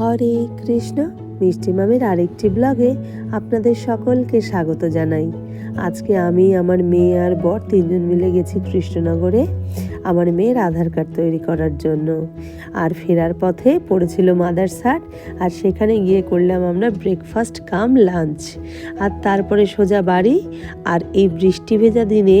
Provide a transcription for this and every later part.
হরে কৃষ্ণ। মিষ্টি মামের আরেকটি ব্লগে আপনাদের সকলকে স্বাগত জানাই। আজকে আমি, আমার মেয়ে আর বর তিনজন মিলে গেছি কৃষ্ণনগরে। আমার মেয়ের আধার কার্ড তৈরি করার জন্য। আর ফেরার পথে পড়েছিল মাদারসাট আর সেখানে গিয়ে করলাম আমরা ব্রেকফাস্ট কাম লাঞ্চ। আর তারপরে সোজা বাড়ি, আর এই বৃষ্টি ভেজা দিনে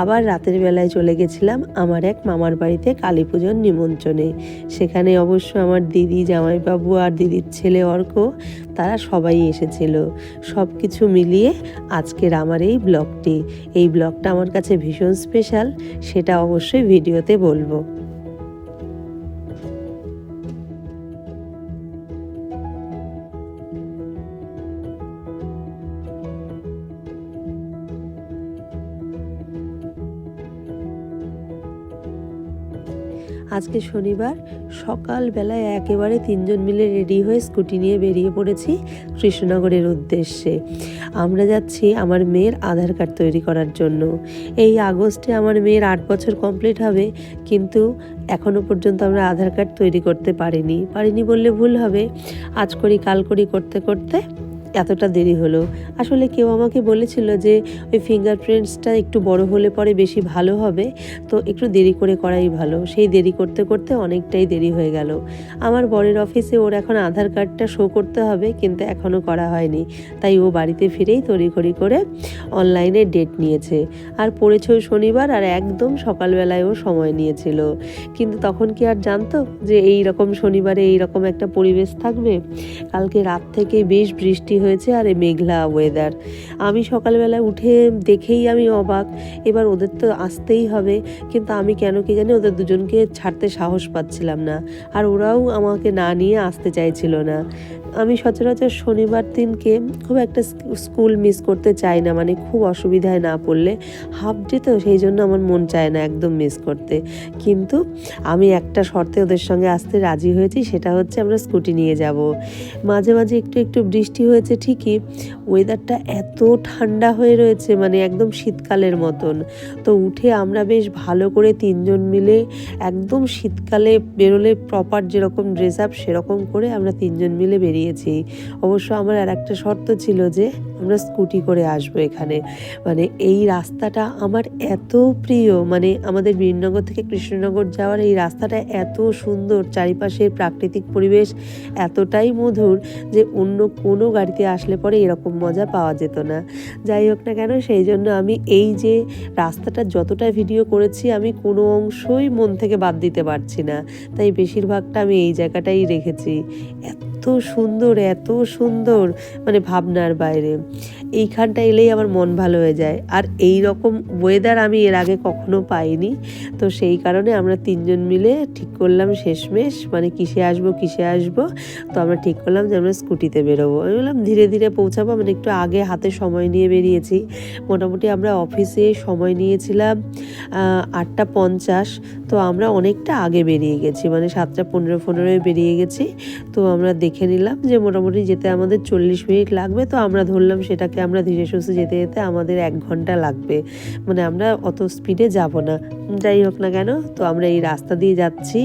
আবার রাতের বেলায় চলে গেছিলাম আমার এক মামার বাড়িতে কালী পুজোর নিমন্ত্রণে। সেখানে অবশ্য আমার দিদি, জামাইবাবু আর দিদির ছেলে অর্ক তারা সবাই এসেছিল। সব কিছু মিলিয়ে আজকের আমার এই ব্লগটি। এই ব্লগটা আমার কাছে ভীষণ স্পেশাল সেটা অবশ্যই ভিডিওতে বলব। আজকে শনিবার, সকালবেলায় একেবারে তিনজন মিলে রেডি হয়ে স্কুটি নিয়ে বেরিয়ে পড়েছি কৃষ্ণনগরের উদ্দেশ্যে। আমরা যাচ্ছি আমার মেয়ের আধার কার্ড তৈরি করার জন্য। এই আগস্টে আমার মেয়ের আট বছর কমপ্লিট হবে, কিন্তু এখনও পর্যন্ত আমরা আধার কার্ড তৈরি করতে পারিনি। পারিনি বললে ভুল হবে। আজ করি, কাল করি করতে করতে এতটা দেরি হলো। আসলে কেউ আমাকে বলেছিল যে, ওই ফিঙ্গারপ্রিন্টসটা একটু বড় হলে পরে বেশি ভালো হবে। তো একটু দেরি করে করাই ভালো। সেই দেরি করতে করতে অনেকটাই দেরি হয়ে গেল। আমার বরের অফিসে ওর এখন আধার কার্ডটা শো করতে হবে, কিন্তু এখনও করা হয়নি। তাই ও বাড়িতে ফিরেই তড়িঘড়ি করে অনলাইনে ডেট নিয়েছে। আর পড়েছে ওই শনিবার আর একদম সকালবেলায় ও সময় নিয়েছিল। কিন্তু তখন কি আর জানতো যে এই রকম শনিবারে এই রকম একটা পরিবেশ থাকবে? কালকে রাত থেকে বেশ বৃষ্টি হয়েছে আর এই মেঘলা ওয়েদার আমি সকালবেলা উঠে দেখেই আমি অবাক। এবার ওদের তো আসতেই হবে, কিন্তু আমি কেন কি জানি ওদের দুজনকে ছাড়তে সাহস পাচ্ছিলাম না, আর ওরাও আমাকে না নিয়ে আসতে চাইছিল না। আমি সচরাচর শনিবার দিনকে খুব একটা স্কুল মিস করতে চাই না মানে খুব অসুবিধায় না পড়লে হাফ ডে তো সেই জন্য আমার মন চায় না একদম মিস করতে। কিন্তু আমি একটা শর্তে ওদের সঙ্গে আসতে রাজি হয়েছি, সেটা হচ্ছে আমরা স্কুটি নিয়ে যাব। মাঝে মাঝে একটু একটু বৃষ্টি হয়েছে ঠিকই ওয়েদারটা এত ঠান্ডা হয়ে রয়েছে মানে একদম শীতকালের মতন। তো উঠে আমরা বেশ ভালো করে তিনজন মিলে একদম শীতকালে বেরোলে প্রপার যেরকম ড্রেস আপ সেরকম করে আমরা তিনজন মিলে বেরিয়েছি। অবশ্য আমার আর একটা শর্ত ছিল যে, আমরা স্কুটি করে আসব এখানে। মানে এই রাস্তাটা আমার এত প্রিয় মানে আমাদের বীরনগর থেকে কৃষ্ণনগর যাওয়ার এই রাস্তাটা এত সুন্দর, চারিপাশের প্রাকৃতিক পরিবেশ এতটাই মধুর যে অন্য কোনো গাড়িতে আসলে পরে এরকম মজা পাওয়া যেত না। যাই হোক না কেন, সেই জন্য আমি এই যে রাস্তাটা যতটা ভিডিও করেছি, আমি কোনো অংশই মন থেকে বাদ দিতে পারছি না। তাই বেশিরভাগটা আমি এই জায়গাটাই রেখেছি। এত সুন্দর এত সুন্দর মানে ভাবনার বাইরে। এইখানটা এলেই আমার মন ভালো হয়ে যায়। আর এই রকম ওয়েদার আমি এর আগে কখনো পাইনি। তো সেই কারণে আমরা তিনজন মিলে ঠিক করলাম শেষমেশ। মানে কিসে আসব কিসে আসব? তো আমরা ঠিক করলাম যে আমরা স্কুটিতে বেরোবো। আমি বললাম ধীরে ধীরে পৌঁছাবো। মানে একটু আগে হাতে সময় নিয়ে বেরিয়েছি। মোটামুটি আমরা অফিসে সময় নিয়েছিলাম আটটা পঞ্চাশ। তো আমরা অনেকটা আগে বেরিয়ে গেছি মানে সাতটা পনেরো পনেরোয় বেরিয়ে গেছি। তো আমরা দেখে নিলাম যে মোটামুটি যেতে আমাদের চল্লিশ মিনিট লাগবে, তো আমরা ধরলাম সেটাকে আমরা ধীরে সুস্থে যেতে যেতে আমাদের এক ঘণ্টা লাগবে। মানে আমরা অত স্পিডে যাব না। যাই হোক না কেন, তো আমরা এই রাস্তা দিয়ে যাচ্ছি।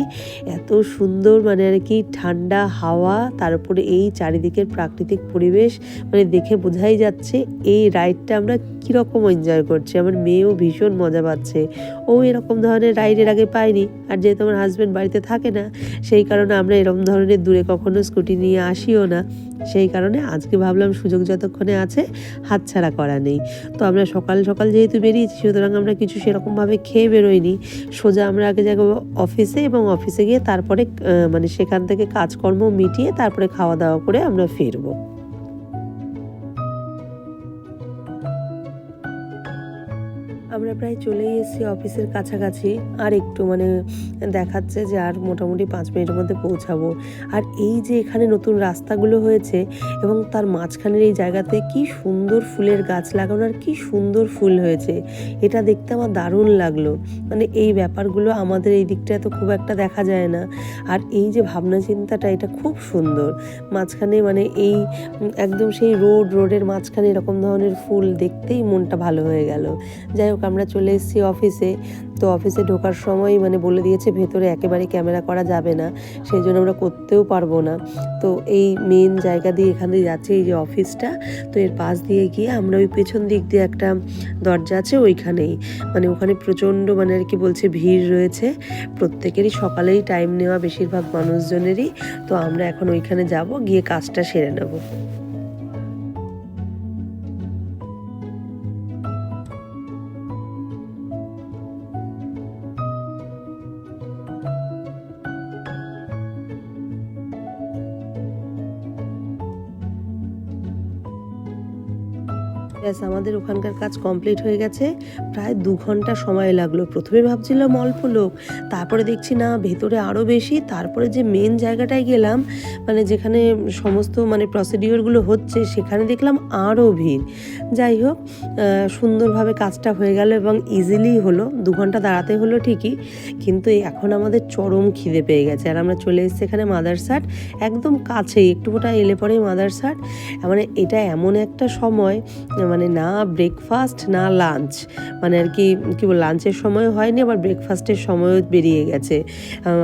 এত সুন্দর মানে আর কি ঠান্ডা হাওয়া তারপরে এই চারিদিকের প্রাকৃতিক পরিবেশ মানে দেখে বোঝাই যাচ্ছে এই রাইডটা আমরা কীরকম এনজয় করছে? আমার মেয়েও ভীষণ মজা পাচ্ছে। ও এরকম ধরনের রাইডের আগে পায়নি। আর যেহেতু আমার হাজব্যান্ড বাড়িতে থাকে না, সেই কারণে আমরা এরকম ধরনের দূরে কখনো স্কুটি নিয়ে আসিও না। সেই কারণে আজকে ভাবলাম সুযোগ যতক্ষণে আছে, হাতছাড়া করা নেই। তো আমরা সকাল সকাল যেহেতু বেরিয়েছি, সুতরাং আমরা কিছু সেরকমভাবে খেয়ে বেরোইনি। সোজা আমরা আগে যাব অফিসে এবং অফিসে গিয়ে তারপরে মানে সেখান থেকে কাজকর্ম মিটিয়ে তারপরে খাওয়া দাওয়া করে আমরা ফিরবো। আমরা প্রায় চলেই এসেছি অফিসের কাছাকাছি। আর একটু মানে দেখাচ্ছে যে আর মোটামুটি পাঁচ মিনিটের মধ্যে পৌঁছাবো। আর এই যে এখানে নতুন রাস্তাগুলো হয়েছে এবং তার মাঝখানের এই জায়গাতে কি সুন্দর ফুলের গাছ লাগানো আর কি সুন্দর ফুল হয়েছে, এটা দেখতে আমার দারুণ লাগল। মানে এই ব্যাপারগুলো আমাদের এই দিকটা তো খুব একটা দেখা যায় না। আর এই যে ভাবনা চিন্তাটা, এটা খুব সুন্দর। মাঝখানে মানে এই একদম সেই রোড, রোডের মাঝখানে এরকম ধরনের ফুল দেখতেই মনটা ভালো হয়ে গেল। যাই হোক, আমরা আমরা চলে এসেছি অফিসে তো অফিসে ঢোকার সময় মানে বলে দিয়েছে, ভেতরে একেবারে ক্যামেরা করা যাবে না, সেই জন্য আমরা করতেও পারব না। তো এই মেন জায়গা দিয়ে এখান দিয়ে যাচ্ছে এই যে অফিসটা তো এর পাশ দিয়ে গিয়ে আমরা ওই পেছন দিক দিয়ে একটা দরজা আছে ওইখানেই। মানে ওখানে প্রচণ্ড মানে আর কি বলছে ভিড় রয়েছে। প্রত্যেকেরই সকালেই টাইম নেওয়া, বেশিরভাগ মানুষজনেরই। তো আমরা এখন ওইখানে যাব, গিয়ে কাজটা সেরে নেব। ব্যাস, আমাদের ওখানকার কাজ কমপ্লিট হয়ে গেছে। প্রায় দু ঘণ্টা সময় লাগল। প্রথমে ভাবছিলাম অল্প লোক, তারপরে দেখছি না, ভেতরে আরও বেশি। তারপরে যে মেন জায়গাটায় গেলাম মানে যেখানে সমস্ত মানে প্রসিডিওরগুলো হচ্ছে, সেখানে দেখলাম আরও ভিড়। যাই হোক সুন্দরভাবে কাজটা হয়ে গেল এবং ইজিলি হলো। দু ঘণ্টা দাঁড়াতে হলো ঠিকই, কিন্তু এখন আমাদের চরম খিদে পেয়ে গেছে। আর আমরা চলে এসেছি এখানে মাদারসাট একদম কাছেই, একটু ফোটা এলে পরেই মাদারসাট মানে এটা এমন একটা সময় মানে না ব্রেকফাস্ট না লাঞ্চ মানে আর কি কি বল লাঞ্চের সময় হয়নি, আবার ব্রেকফাস্টের সময়ও বেরিয়ে গেছে।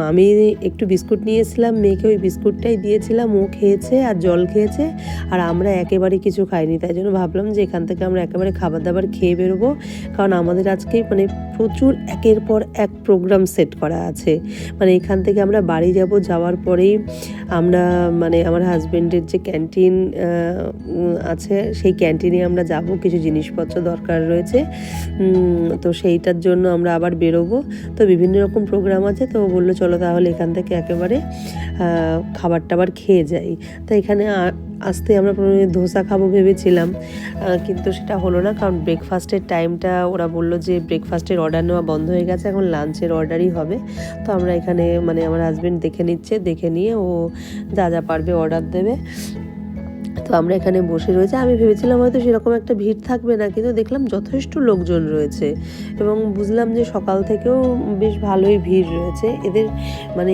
আমি একটু বিস্কুট নিয়েছিলাম, মেয়েকে ওই বিস্কুটটাই দিয়েছিলাম, ও খেয়েছে আর জল খেয়েছে, আর আমরা একেবারে কিছু খাইনি। তাই জন্য ভাবলাম যে এখান থেকে আমরা একেবারে খাবার দাবার খেয়ে বেরোবো। কারণ আমাদের আজকে মানে প্রচুর একের পর এক প্রোগ্রাম সেট করা আছে। মানে এখান থেকে আমরা বাড়ি যাব, যাওয়ার পরেই আমরা মানে আমার হাজব্যান্ডের যে ক্যান্টিন আছে, সেই ক্যান্টিনে আমরা যাব। কিছু জিনিসপত্র দরকার রয়েছে। তো সেইটার জন্য আমরা আবার বেরোবো। তো বিভিন্ন রকম প্রোগ্রাম আছে, তো বলল, চলো তাহলে এখান থেকে একেবারে খাবার টাবার খেয়ে যাই। তো এখানে আসতে আমরা প্রথমে ধোসা খাব ভেবেছিলাম কিন্তু সেটা হলো না, কারণ ব্রেকফাস্টের টাইমটা ওরা বলল যে ব্রেকফাস্টের অর্ডার নেওয়া বন্ধ হয়ে গেছে, এখন লাঞ্চের অর্ডারই হবে। তো আমরা এখানে মানে আমার হাজব্যান্ড দেখে নিচ্ছে, দেখে নিয়ে ও যা যা পারবে অর্ডার দেবে। তো আমরা এখানে বসে রয়েছে। আমি ভেবেছিলাম হয়তো সেরকম একটা ভিড় থাকবে না, কিন্তু দেখলাম যথেষ্ট লোকজন রয়েছে এবং বুঝলাম যে সকাল থেকেও বেশ ভালোই ভিড় রয়েছে। এদের মানে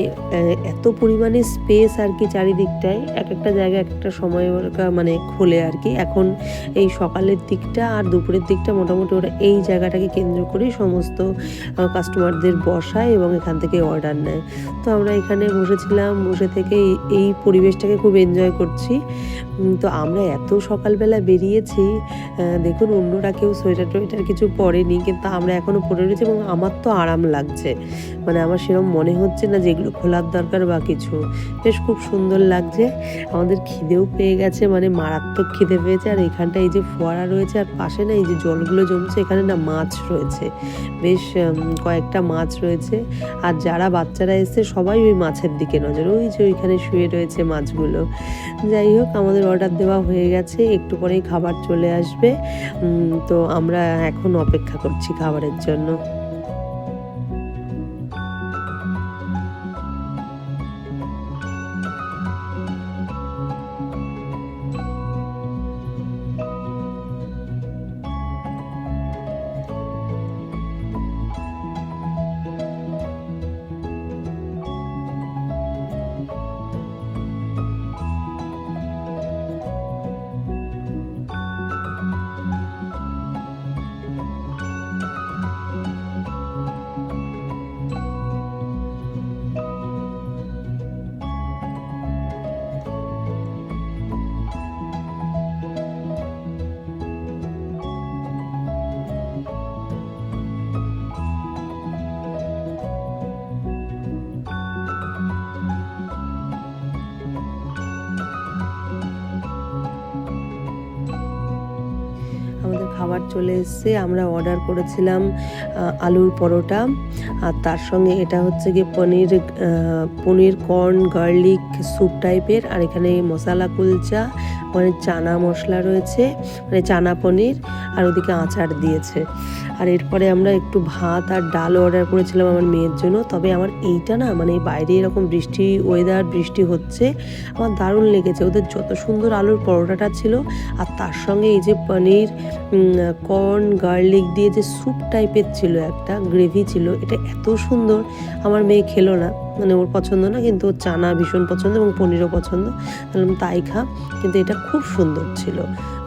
এত পরিমাণে স্পেস আর কি চারিদিকটায়, এক একটা জায়গা এক একটা সময় মানে খোলে আর কি। এখন এই সকালের দিকটা আর দুপুরের দিকটা মোটামুটি ওরা এই জায়গাটাকে কেন্দ্র করেই সমস্ত কাস্টমারদের বসায় এবং এখান থেকে অর্ডার নেয়। তো আমরা এখানে বসেছিলাম, বসে থেকে এই- পরিবেশটাকে খুব এনজয় করছি। তো আমরা এত সকালবেলা বেরিয়েছি দেখুন অন্যরা কেউ সোয়েটার টোয়েটার কিছু পরেনি, কিন্তু আমরা এখনও পরে রয়েছি এবং আমার তো আরাম লাগছে। মানে আমার সেরকম মনে হচ্ছে না যেগুলো খোলার দরকার বা কিছু। বেশ খুব সুন্দর লাগছে। আমাদের খিদেও পেয়ে গেছে মানে মারাত্মক খিদে পেয়েছে। আর এখানটা এই যে ফোয়ারা রয়েছে, আর পাশে না এই যে জলগুলো জমছে, এখানে না মাছ রয়েছে। বেশ কয়েকটা মাছ রয়েছে। আর যারা বাচ্চারা এসছে, সবাই ওই মাছের দিকে নজর। ওই যে ওইখানে শুয়ে রয়েছে মাছগুলো। যাই হোক, আমাদের অর্ডার দেওয়া হয়ে গেছে, একটু পরেই খাবার চলে আসবে। তো আমরা এখন অপেক্ষা করছি খাবারের জন্য। খাবার চলে এসছে। আমরা অর্ডার করেছিলাম আলুর পরোটা। আর তার সঙ্গে এটা হচ্ছে গিয়ে paneer paneer corn garlic soup টাইপের আর এখানে মশলা কুলচা মানে চানা মশলা রয়েছে মানে চানা পনির, আর ওদিকে আচার দিয়েছে। আর এরপরে আমরা একটু ভাত আর ডাল অর্ডার করেছিলাম আমার মেয়ের জন্য। তবে আমার এইটা না মানে বাইরে এরকম বৃষ্টি ওয়েদার বৃষ্টি হচ্ছে, আমার দারুণ লেগেছে। ওদের যত সুন্দর আলুর পরোটাটা ছিল, আর তার সঙ্গে এই যে পনির কর্ন গার্লিক দিয়ে যে স্যুপ টাইপের ছিল, একটা গ্রেভি ছিল, এটা এত সুন্দর, আমার মেয়ে খেলো না। মানে ওর পছন্দ না, কিন্তু ওর চানা ভীষণ পছন্দ এবং পনিরও পছন্দ। তাই খা, কিন্তু এটা খুব সুন্দর ছিল।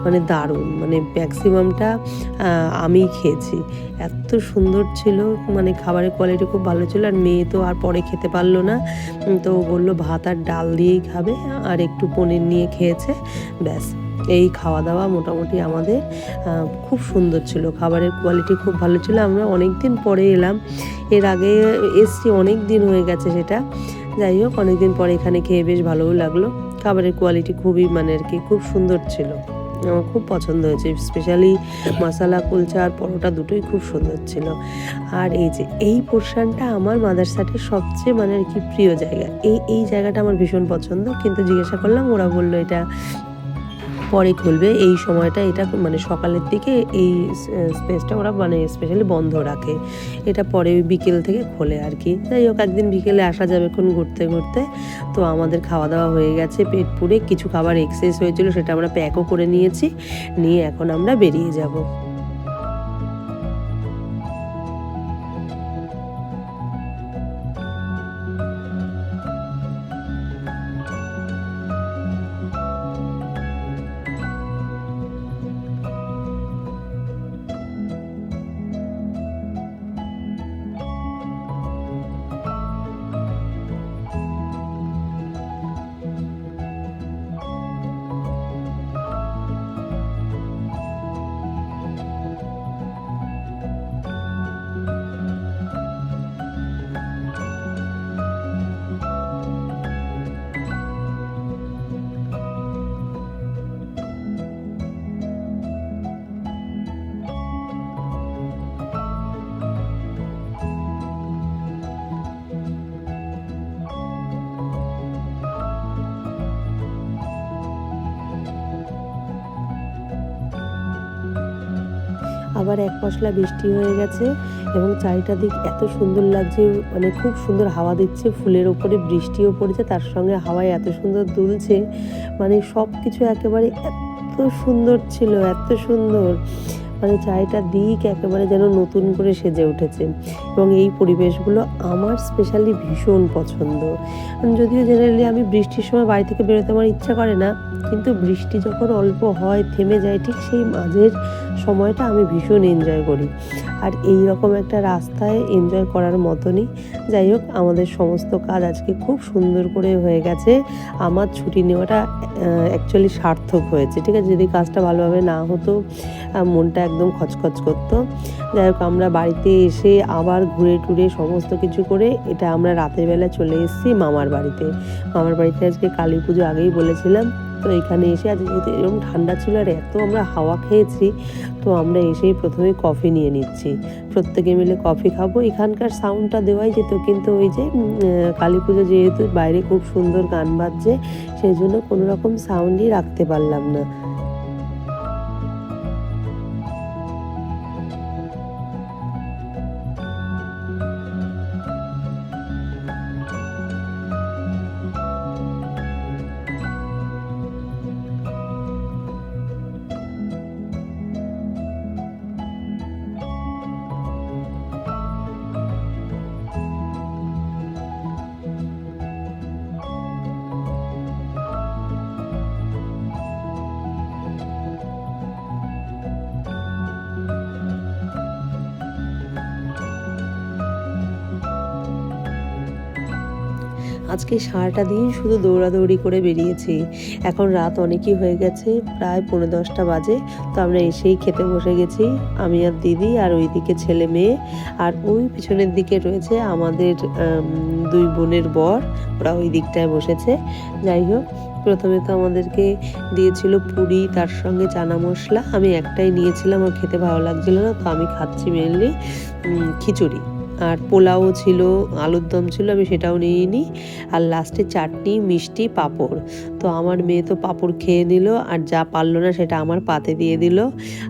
মানে দারুণ মানে ম্যাক্সিমামটা আমি খেয়েছি। এত সুন্দর ছিল মানে খাবারের কোয়ালিটি খুব ভালো ছিল, আর মেয়ে তো আর পরে খেতে পারল না। তো বলল, ভাত আর ডাল দিয়েই খাবে, আর একটু পনির নিয়ে খেয়েছে। ব্যাস, এই খাওয়া দাওয়া মোটামুটি আমাদের খুব সুন্দর ছিল। খাবারের কোয়ালিটি খুব ভালো ছিল। আমরা অনেক দিন পরে এলাম। এর আগে এসছি অনেক দিন হয়ে গেছে সেটা। যাই হোক অনেক দিন পরে এখানে খেয়ে বেশ ভালোও লাগল। খাবারের কোয়ালিটি খুবই মানে আর কি, খুব সুন্দর ছিল। আমার খুব পছন্দ হয়েছে স্পেশালি মশালা কুলচা আর পরোটা দুটোই খুব সুন্দর ছিল। আর এই যে, এই পোর্শনটা আমার মাদারসাটের সবচেয়ে মানে আর কি প্রিয় জায়গা। এই এই জায়গাটা আমার ভীষণ পছন্দ, কিন্তু জিজ্ঞাসা করলাম, ওরা বলল এটা পরে খুলবে। এই সময়টা এটা মানে সকালের দিকে এই স্পেসটা ওরা মানে স্পেশালি বন্ধ রাখে। এটা পরে বিকেল থেকে খোলে আর কি যাই হোক, একদিন বিকেলে আসা যাবে এখন ঘুরতে ঘুরতে। তো আমাদের খাওয়া দাওয়া হয়ে গেছে, পেট পুড়ে কিছু খাবার এক্সেস হয়েছিল সেটা আমরা প্যাকও করে নিয়েছি। নিয়ে এখন আমরা বেরিয়ে যাব। আবার এক মশলা বৃষ্টি হয়ে গেছে এবং চারিটা দিক এত সুন্দর লাগছে মানে খুব সুন্দর হাওয়া দিচ্ছে, ফুলের ওপরে বৃষ্টিও পড়েছে, তার সঙ্গে হাওয়ায় এত সুন্দর দুলছে মানে সব কিছু একেবারে এত সুন্দর ছিল, এত সুন্দর মানে চারিটা দিক একেবারে যেন নতুন করে সেজে উঠেছে এবং এই পরিবেশগুলো আমার স্পেশালি ভীষণ পছন্দ। যদিও জেনারেলি আমি বৃষ্টির সময় বাড়ি থেকে বেরোতে আমার ইচ্ছা করে না, কিন্তু বৃষ্টি যখন অল্প হয়, থেমে যায়, ঠিক সেই মাঝের সময়টা আমি ভীষণ এনজয় করি। আর এই রকম একটা রাস্তায় এনজয় করার মতনই, যাই হোক, আমাদের সমস্ত কাজ আজকে খুব সুন্দর করে হয়ে গেছে। আমার ছুটি নেওয়াটা অ্যাকচুয়ালি সার্থক হয়েছে, ঠিক আছে? যদি কাজটা ভালোভাবে না হতো মনটা একদম খচখচ করতো। যাই হোক, আমরা বাড়িতে এসে আবার ঘুরে টুরে সমস্ত কিছু করে এটা আমরা রাতের বেলা চলে এসেছি মামার বাড়িতে। মামার বাড়িতে আজকে কালী পুজো আগেই বলেছিলাম। তো এখানে এসে আজ যেহেতু এরকম ঠান্ডা ছিল আর এত আমরা হাওয়া খেয়েছি, তো আমরা এসেই প্রথমে কফি নিয়ে নিচ্ছি। প্রত্যেকে মিলে কফি খাব। এখানকার সাউন্ডটা দেওয়াই যেত, কিন্তু ওই যে কালী পুজো যেহেতু বাইরে খুব সুন্দর গান বাজছে, সেই জন্য কোনো রকম সাউন্ডই রাখতে পারলাম না। আজকে সারাটা দিন শুধু দৌড়াদৌড়ি করে বেরিয়েছি। এখন রাত অনেকই হয়ে গেছে, প্রায় পনেরো দশটা বাজে। তো আমরা এসেই খেতে বসে গেছি, আমি আর দিদি আর ওইদিকে ছেলে মেয়ে। আর ওই পিছনের দিকে রয়েছে আমাদের দুই বোনের বর, ওরা ওই দিকটায় বসেছে। যাই হোক, প্রথমে তো আমাদেরকে দিয়েছিল পুরি, তার সঙ্গে চানা মশলা। আমি একটাই নিয়েছিলাম আর খেতে ভালো লাগছিল না, তো আমি খাচ্ছি মেনলি খিচুড়ি। আর পোলাও ছিল, আলুর দম ছিল, আমি সেটাও নিয়ে নিই। আর লাস্টে চাটনি, মিষ্টি, পাঁপড়। তো আমার মেয়ে তো পাঁপড় খেয়ে নিল, আর যা পারল না সেটা আমার পাতে দিয়ে দিল।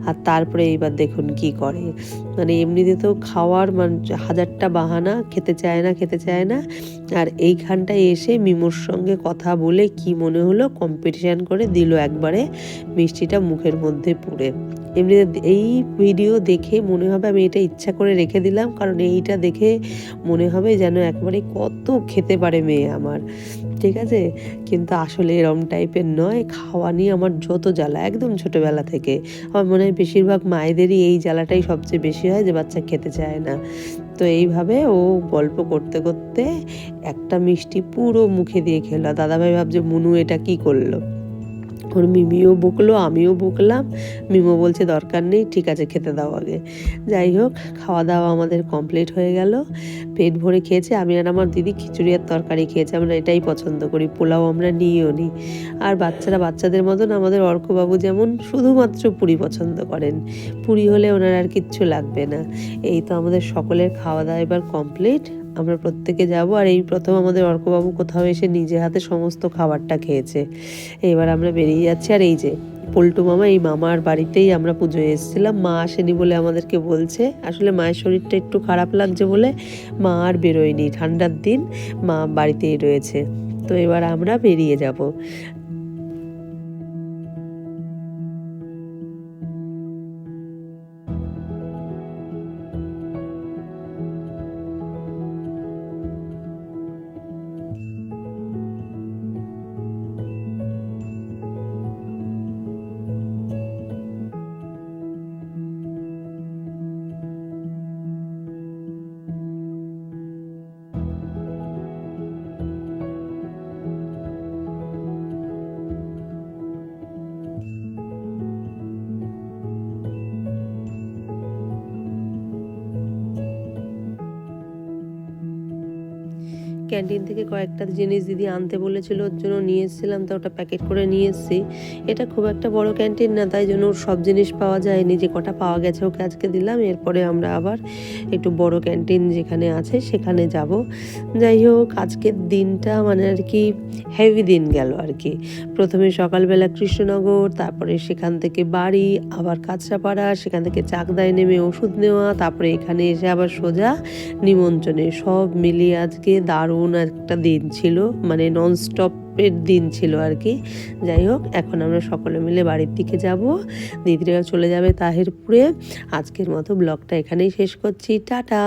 আর তারপরে এইবার দেখুন কি করে। মানে এমনিতে তো খাওয়ার মানে হাজারটা বাহানা, খেতে চায় না, খেতে চায় না। আর এইখানটায় এসে মিমোর সঙ্গে কথা বলে কি মনে হলো কম্পিটিশান করে দিল একবারে, মিষ্টিটা মুখের মধ্যে পুড়ে। এমনি এই ভিডিও দেখে মনে হবে আমি এটা ইচ্ছা করে রেখে দিলাম, কারণ এইটা দেখে মনে হবে যেন একবারে কত খেতে পারে মেয়ে আমার। ঠিক আছে? কিন্তু আসলে এরম টাইপের নয়, খাওয়া নিয়ে আমার যত জ্বালা, একদম ছোটোবেলা থেকে। আমার মনে হয় বেশিরভাগ মায়েদেরই এই জ্বালাটাই সবচেয়ে বেশি হয় যে বাচ্চা খেতে চায় না। তো এইভাবে ও গল্প করতে করতে একটা মিষ্টি পুরো মুখে দিয়ে খেলো। দাদাভাই ভাবছে, মুনু, এটা কি করল? ওর মিমিও বকলো আমিও বকলাম মিমো বলছে, দরকার নেই, ঠিক আছে, খেতে দাও আগে। যাই হোক খাওয়া দাওয়া আমাদের কমপ্লিট হয়ে গেল। পেট ভরে খেয়েছে। আমি আর আমার দিদি খিচুড়ি আর তরকারি খেয়েছে। আমরা এটাই পছন্দ করি। পোলাও আমরা নিয়েও নিই আর বাচ্চারা বাচ্চাদের মতন আমাদের অর্কবাবু যেমন শুধুমাত্র পুরি পছন্দ করেন। পুরি হলে ওনার আর কিচ্ছু লাগবে না। এই তো আমাদের সকলের খাওয়া দাওয়া এবার কমপ্লিট আমরা প্রত্যেকে যাব আর এই প্রথম আমাদের অর্কবাবু কোথাও এসে নিজে হাতে সমস্ত খাবারটা খেয়েছে। এবার আমরা বেরিয়ে যাচ্ছি আর এই যে পল্টু মামা, এই মামার বাড়িতেই আমরা পুজোয় এসেছিলাম। মা আসেনি বলে আমাদেরকে বলছে। আসলে মায়ের শরীরটা একটু খারাপ লাগছে বলে মা আর বেরোয়নি। ঠান্ডার দিন মা বাড়িতেই রয়েছে। তো এবার আমরা বেরিয়ে যাব। ক্যান্টিন থেকে কয়েকটা জিনিস দিদি আনতে বলেছিল, ওর জন্য নিয়ে এসেছিলাম, তো ওটা প্যাকেট করে নিয়ে এসেছি। এটা খুব একটা বড় ক্যান্টিন না, তাই জন্য ওর সব জিনিস পাওয়া যায়নি। যে কটা পাওয়া গেছে ওকে আজকে দিলাম, এরপরে আমরা আবার একটু বড় ক্যান্টিন যেখানে আছে সেখানে যাব। যাই হোক, আজকের দিনটা মানে আর কি হেভি দিন গেল আর কি। প্রথমে সকালবেলা কৃষ্ণনগর, তারপরে সেখান থেকে বাড়ি, আবার কাঁচরাপাড়া, সেখান থেকে চাকদায় নেমে ওষুধ নেওয়া, তারপরে এখানে এসে আবার সোজা নিমন্ত্রণে সব মিলিয়ে আজকে দারুণ একটা দিন ছিল মানে নন স্টপের দিন ছিল আর কি। যাই হোক, এখন আমরা সকলে মিলে বাড়ির দিকে যাব। দিদিরা চলে যাবে তাহিরপুরে। আজকের মতো ব্লগটা এখানেই শেষ করছি। টাটা!